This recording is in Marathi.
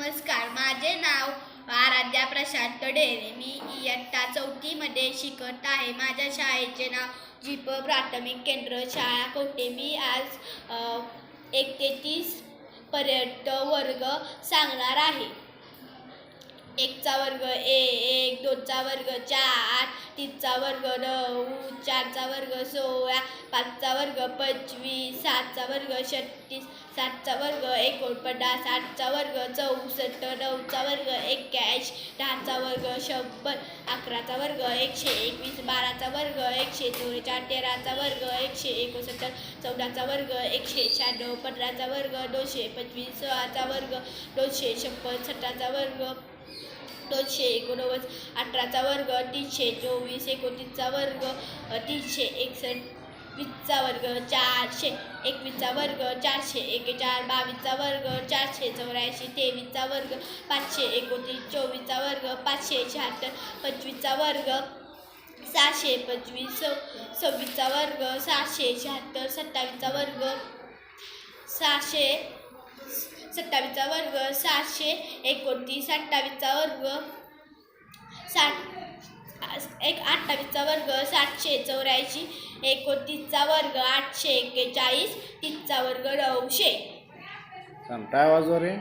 नमस्कार माझे नाव आराध्या प्रशांत डेरे. मी इयत्ता चौथीमध्ये शिकत आहे. माझ्या शाळेचे नाव जीप प्राथमिक केंद्र शाळा कोटे मी आज एक ते तीस पर्यंत वर्ग सांगणार आहे. एकचा वर्ग ए एक दोनचा वर्ग चार तीनचा वर्ग नऊ चारचा वर्ग सोळा पाचचा वर्ग पंचवीस सातचा वर्ग छत्तीस सातचा वर्ग एकोणपन्नास आठचा वर्ग चौसष्ट नऊचा वर्ग एक्क्याऐंशी दहाचा वर्ग शंभर अकराचा वर्ग एकशे एकवीस बाराचा वर्ग एकशे चौवेचाळ तेराचा वर्ग एकशे एकोणसत्तर चौदाचा वर्ग एकशे शहाण्णव पंधराचा वर्ग दोनशे पंचवीस सोळाचा वर्ग दोनशे छप्पन सतराचा वर्ग दोनशे एकोणनव्वद अठराचा वर्ग तीनशे चोवीस एकोणतीसचा वर्ग तीनशे एकसष्ट वीसचा वर्ग चारशे एकवीसचा वर्ग चारशे एकेचाळ बावीसचा वर्ग चारशे चौऱ्याऐंशी तेवीसचा वर्ग पाचशे एकोणतीस चोवीसचा वर्ग पाचशे शहात्तर पंचवीसचा वर्ग सहाशे पंचवीस सव सव्वीसचा वर्ग सहाशे शहात्तर सत्तावीसचा वर्ग सहाशे सत्तावीसचा वर्ग सातशे एकोणतीस अठ्ठावीसचा वर्ग साठ एक अठ्ठावीसचा वर्ग सातशे चौऱ्याऐंशी एकोणतीसचा वर्ग आठशे एक्केचाळीस तीसचा वर्ग नऊशे. आवाज रे